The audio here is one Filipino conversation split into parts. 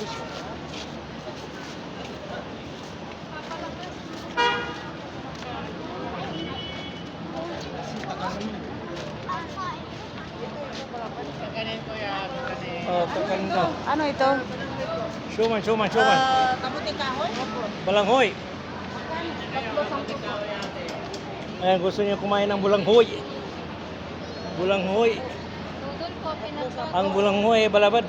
Oh, kaganda. Ano ito? Suman, suman, suman. Ah, kamuti kahoy? Balanghoy. Ayan, gusto niyo kumain ng bulanghoy. Bulanghoy. Ang bulanghoy balabad.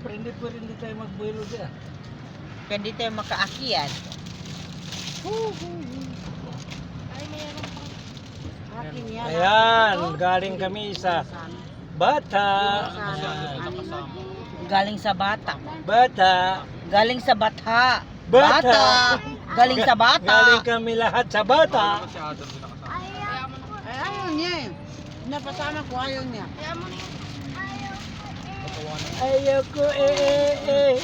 Siyempre, hindi pwede hindi tayo magbuelo dyan. Pwede tayo makaakyat. Ay, Akin yan. Ayan, galing kami sa Bata. Galing sa bata. Bata. Galing sa batha. Bata. Galing sa bata. Galing kami lahat sa Bata. Ay, ayaw niya eh. Napasama ko ayaw niya. Kaya mo yun. Ayoko eh eh eh.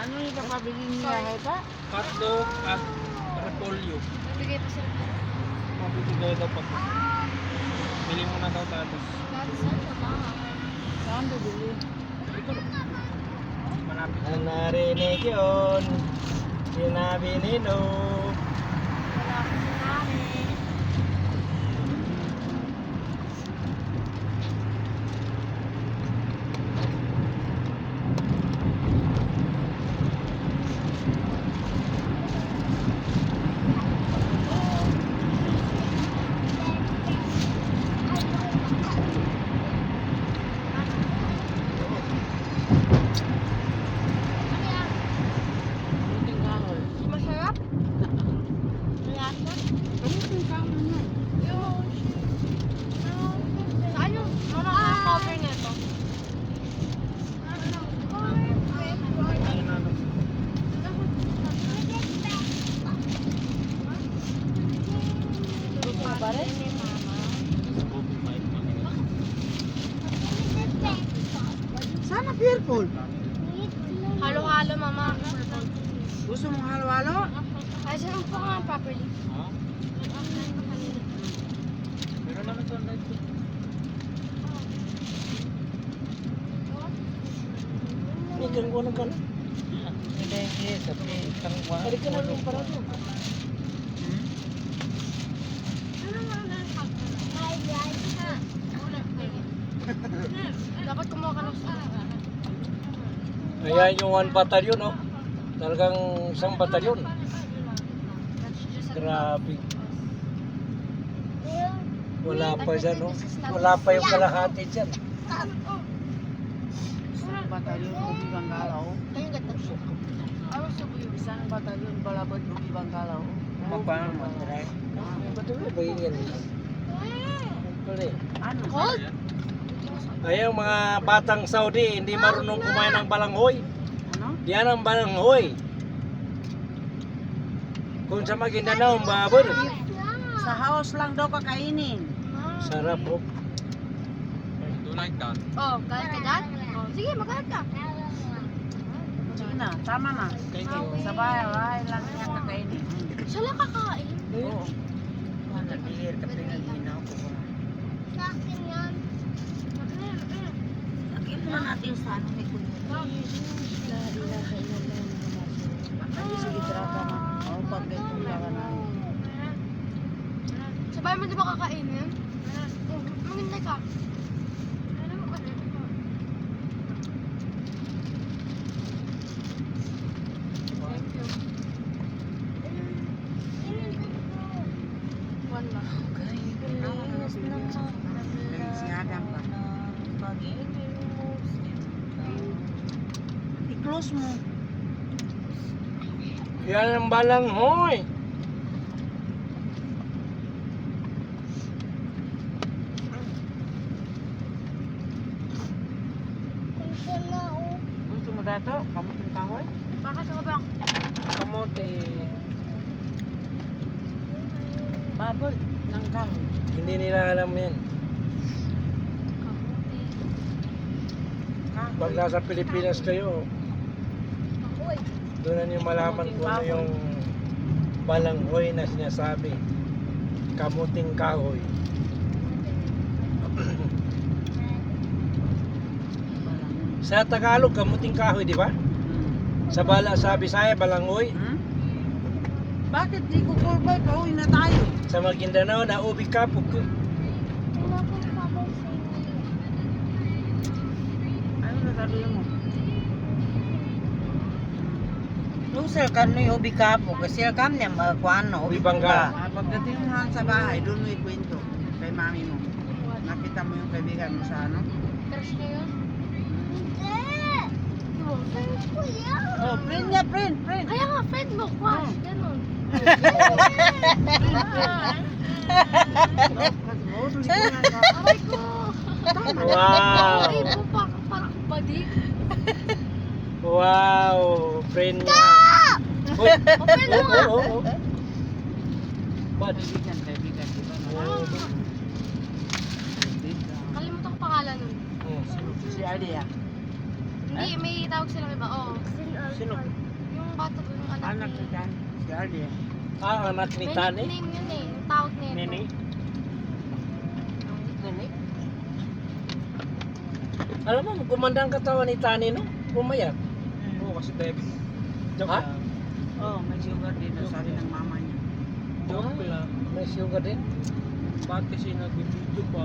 Ano yung papabili niya, Heba? Hotdog at repolyo. Bibigay pa sila. Mabibigay daw pag Bili mo na daw tapos. Dati saan ka ba? Saan bibili? Malapit na narinig yun. Sinabi ni No. Wala akong sinabi. Buting kahoy. Masarap? Malasa? Buting kahoy niya. Yung... Saan yung... Ano ang cover nito? Gusto mo ba rin? Sana fearful. Halo-halo, mama. Gusto mong halo-halo? Ay, saan po nga properly? Meron naman ito. Ikan ko na ka na. Hindi, hindi. Sabi, isang buwan. Halika na rin para doon. Dapat kumuha ka ng Ayan yung one batalyon, oh. Talagang isang batalyon. Grabe. Wala pa dyan, oh. Wala pa yung kalahati dyan. Isang batalyon, Bugibang Galaw. Isang batalyon, Balabad, Bugibang Galaw. Magpaano mo, Tray? Batalyon ba yun yan? Ano? Cold? Ayan mga batang Saudi, hindi marunong kumain ng balanghoy. Ano? Yan ang balanghoy. Kung sa Maguindanao, ang babor. Sa house lang daw kakainin. Sarap po. Oh, galit ka dyan? Oh, sige, magalit ka. Sige na, tama na. Sa bahay, lang niya kakainin. Siya lang kakain. Oo. Nagihir ka pinaginaw ko. Lagyan mo natin yung sana ano, may kunyos. Lalo sa ilan na yung pag ganyan na. Sabay mo di ba kakainin? Maganda ka. Mo. Yan ang balang hoy. Gusto mo dato? Kamutin kahoy? Bakit ako ba? Kamote. Babol ng kahoy. Hindi nila alam yan. Pag nasa Pilipinas kayo. Doon na niyo malaman kung ano yung balanghoy na sinasabi. Kamuting kahoy. Sa Tagalog, kamuting kahoy, di ba? Sa bala, sa Bisaya, balanghoy. Hmm? Bakit di ko kurbay? Pauwi na tayo. Sa Maguindanao, na ubi kapog. Lusel ka no yung ubi ka po. Kasi kam niya magkuhan no. Ubi bangga. Ah, pagdating mo sa bahay, doon mo ikwento kay mami mo. Nakita mo yung kaibigan mo sa ano? Crush na yun? Hindi! Oh, friend ko yan. Oh, friend niya, friend, friend. Kaya nga, friend mo, crush. Ganun. Wow! Wow! Friend niya. Uy! O, friend mo nga. Oh, oh, oh. Bad. Kaibigan, kaibigan, di ba? Oh. Kalimutan ko pangalan nun. Oh. Si Alia. Hindi, may tawag silang iba. Oo. Sino? Yung bata ko, yung anak, Anak ni... ni Dan. Si Alia. Ah, anak ni May Tani? nickname yun eh. Yung tawag nito. Nini? Nini? Alam mo, gumanda ang katawan ni Tani, no? Pumayat. Oo, kasi David. Joke Ha? lang. Oh, may sugar din na sabi ng mama niya. Joke lang. May sugar din. Bakit kasi nag-video pa?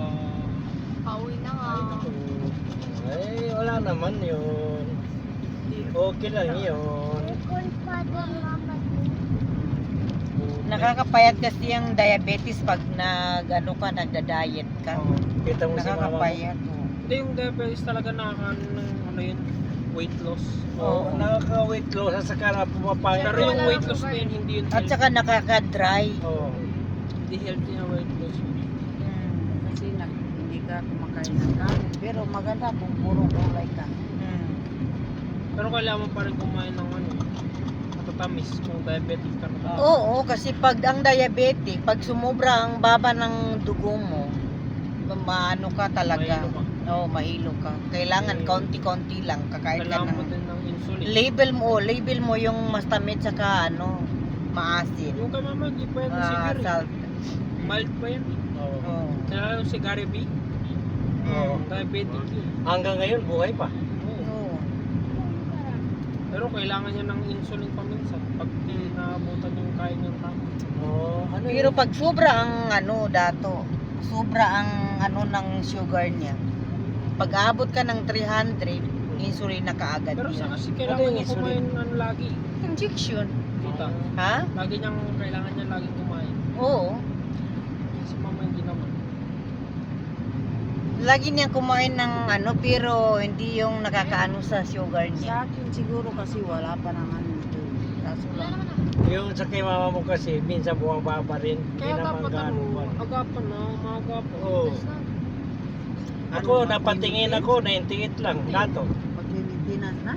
Pauwi na nga. Ay, wala naman yun. Okay lang yun. Nakakapayat kasi yung diabetes pag nag ano ka, nagda-diet ka. Oh, kita mo si mama mo. Nakakapayat. Hindi yung diabetes talaga nakakaano ng ano yun, weight loss. Oo, Oo. nakaka-weight loss at saka na pumapayat. Pero yung wala weight loss na yun, hindi yun At saka nakaka-dry. Oo. Hindi healthy na weight loss. Hmm, kasi na, hindi ka kumakain ng kanin. Pero maganda kung puro gulay ka. Hmm. Pero kailangan mo pa rin kumain ng ano, matatamis kung diabetic ka na. Oo, kasi pag ang diabetic, pag sumobra ang baba ng dugo mo, maano ka talaga. Mahilo ka. Oo, mahilo ka. Kailangan Eh, konti-konti lang kakain ka Kailangan mo ng... din ng insulin. Label mo, label mo yung mas tamis saka ano, maasin. Yung kay mama, hindi pa yan Ah, sigari. salt. Mild pa yan. Oo. Oo. Kaya yung si Gary B, Oo. diabetic yun. Hanggang ngayon, buhay pa. Oo. Oo. Pero kailangan niya ng insulin paminsan pag di naabutan yung kain yung tama. Oo. Ano Pero yun? pag sobra ang ano dato, sobra ang ano ng sugar niya. Pag aabot ka ng 300, insulin na kaagad Pero sa yun. kasi kailangan niya kumain ano lagi. Injection. Kita. Ha? Lagi niyang kailangan niya lagi kumain. Oo. Kasi mama hindi naman. Lagi niya kumain ng ano pero hindi yung nakakaano sa sugar niya. Sa akin siguro kasi wala pa naman ito. Kaso Wala naman ah. Yung sa kay mama mo kasi, minsan bumababa rin. Hindi Kaya naman dapat ano, agapan na, maagapan. Oo. That's not- Ako, napatingin ako, 98 lang. Dato. Pag Pilipinas na?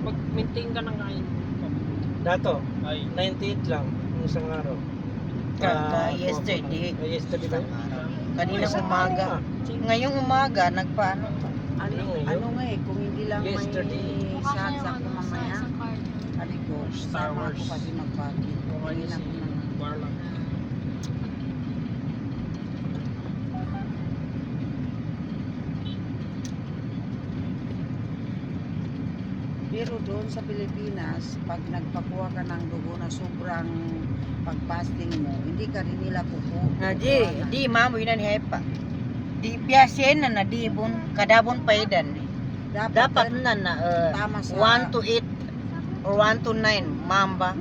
Mag-maintain ka ng kain. Dato. Ay, 98 lang. Yung isang araw. Ka, Ah, ka yesterday. ah, yesterday ba? Kanina Isang umaga. Ngayong umaga, nagpaano pa? Ano, Ano, ano nga eh, kung hindi lang Yesterday. may Mukha siya saksak yung ko ano, sa, mamaya. ko, Star sama ako kasi magpakit. okay Tingin na ako si ng Barlock. Pero doon sa Pilipinas, pag nagpakuha ka ng dugo na sobrang pag-fasting mo, hindi ka rin nila kuku. Na di, di mamo yun ni hepa. Di biyasin na na di bun kadabon paidan. Dapat, Dapat na na uh, tama sa 1 to 8 or 1 to 9 mamba.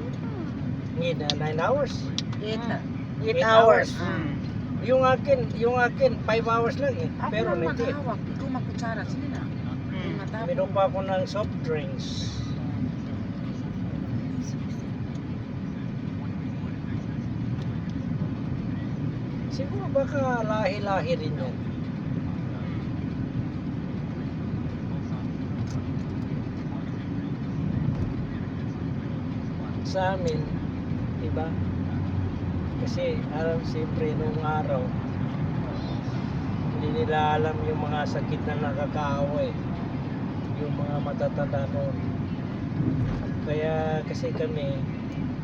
Need uh, 9 hours. Eight. 8 Eight hours. hours. Mm. Yung akin, yung akin 5 hours lang eh. Ako Pero hindi. maghawak. Ikaw magkutsara. Sige na. Minom pa ako ng soft drinks. Siguro baka lahi-lahi rin yan. Sa amin, diba? Kasi alam siyempre nung araw, hindi nila alam yung mga sakit na nakakaawa eh. Yung mga matatanda noon. Kaya kasi kami,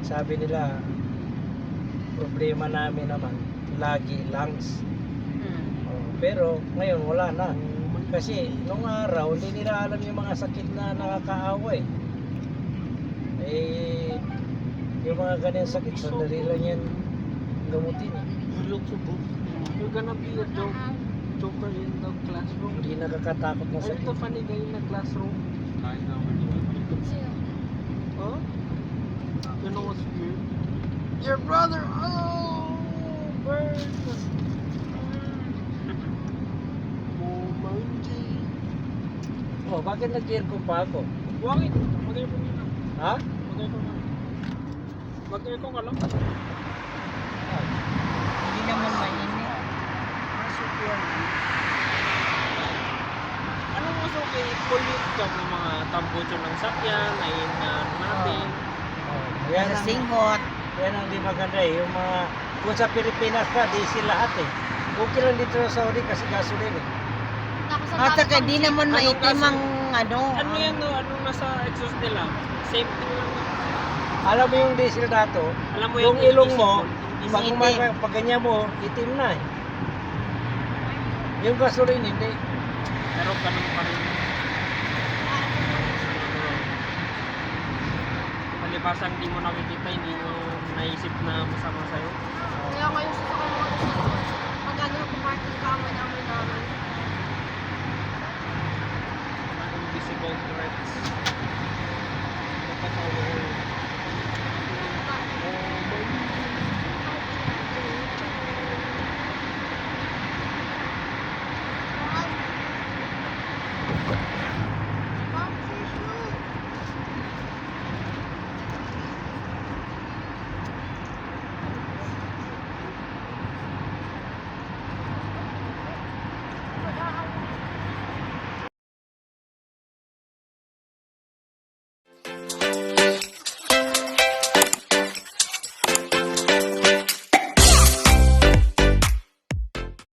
sabi nila, problema namin naman, lagi lungs. Mm. Oh, pero ngayon wala na. Kasi nung araw, hindi nila alam yung mga sakit na nakakaawa eh. Yung mga ganyan sakit, sandali lang yan gamutin eh. You look so good. You're gonna be a joke, joker in the classroom. Hindi nakakatakot na Are you sakit. the funny guy in the classroom? Huh? You know what's weird? Your brother! Oh! Bird! Oh, monkey! Oh, bakit nag-aircon pa ako? Bakit? Mag-aircon ka na. Ha? Mag-aircon ka na. Mag-aircon ka lang. Hindi naman mainit. Yan. Ano mo so kay pollute ka ng mga tambucho ng sakyan, ay na natin. Oh, yan Sa ang, singot. yan ang di maganda eh. Yung mga, kung sa Pilipinas pa, diesel lahat eh. Okay lang dito sa Saudi kasi gasoline eh. Tapos ang At saka di naman Anong maitim ang ano. Ano yan no? Anong nasa exhaust nila? Same thing lang. Alam mo yung diesel dato, Alam mo yung ilong mo, pag, pag ganyan mo, itim na eh. Yung gasoline, hindi. Meron ka naman pa rin. Palibasang di mo nakikita, hindi mo naisip na masama sa'yo. Kaya ngayon sa sasakay mo kasi magkano na pumarking ka ang namin namin. Invisible threats. Napatawa.